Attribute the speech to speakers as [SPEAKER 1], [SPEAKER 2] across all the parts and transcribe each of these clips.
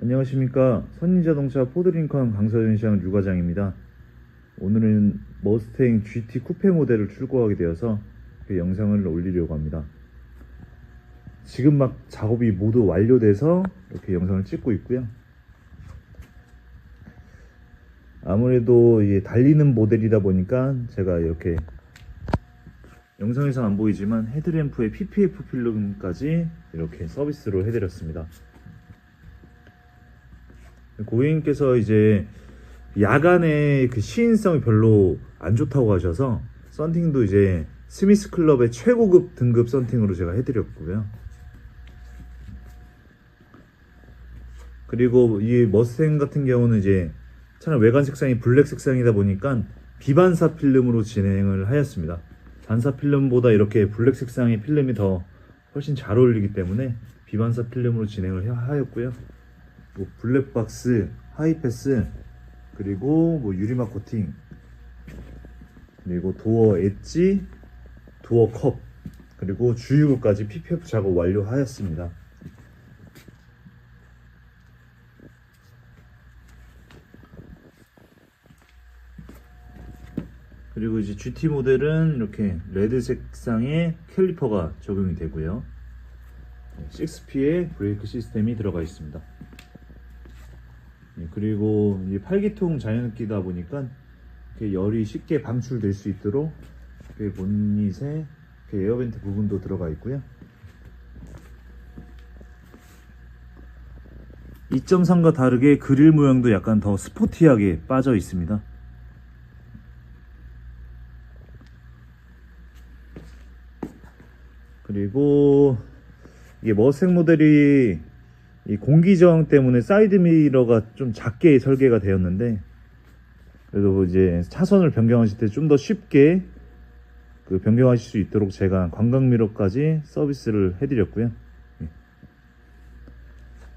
[SPEAKER 1] 안녕하십니까. 선인자동차 포드링컨 강서전시장 유과장입니다. 오늘은 머스탱 GT 쿠페 모델을 출고하게 되어서 그 영상을 올리려고 합니다. 지금 막 작업이 모두 완료돼서 이렇게 영상을 찍고 있고요. 아무래도 달리는 모델이다 보니까 제가 이렇게 영상에서 안 보이지만 헤드램프에 PPF 필름까지 이렇게 서비스로 해드렸습니다 고객님께서 이제 야간에 그 시인성이 별로 안 좋다고 하셔서 썬팅도 이제 스미스 클럽의 최고급 등급 썬팅으로 제가 해드렸고요. 그리고 이 머스탱 같은 경우는 이제 차량 외관 색상이 블랙 색상이다 보니까 비반사 필름으로 진행을 하였습니다. 반사 필름보다 이렇게 블랙 색상의 필름이 더 훨씬 잘 어울리기 때문에 비반사 필름으로 진행을 하였고요. 뭐 블랙박스, 하이패스, 그리고 뭐 유리막 코팅, 그리고 도어 엣지, 도어 컵, 그리고 주유구까지 PPF 작업 완료하였습니다. 그리고 이제 GT 모델은 이렇게 레드 색상의 캘리퍼가 적용이 되고요. 6P의 브레이크 시스템이 들어가 있습니다. 예, 그리고 이 팔기통 자연흡기다 보니까 이렇게 열이 쉽게 방출될 수 있도록 이렇게 본닛에 이렇게 에어벤트 부분도 들어가 있고요. 2.3과 다르게 그릴 모양도 약간 더 스포티하게 빠져 있습니다. 그리고 이게 머스탱 모델이 이 공기 저항 때문에 사이드 미러가 좀 작게 설계가 되었는데 그래도 이제 차선을 변경하실 때 좀 더 쉽게 그 변경하실 수 있도록 제가 관광 미러까지 서비스를 해드렸고요. 예.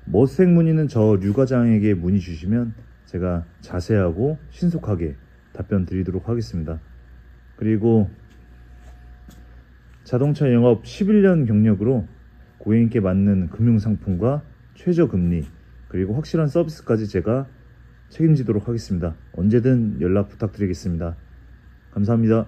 [SPEAKER 1] 머스탱 문의는 저 류과장에게 문의 주시면 제가 자세하고 신속하게 답변 드리도록 하겠습니다. 그리고 자동차 영업 11년 경력으로 고객님께 맞는 금융상품과 최저 금리 그리고 확실한 서비스까지 제가 책임지도록 하겠습니다. 언제든 연락 부탁드리겠습니다. 감사합니다.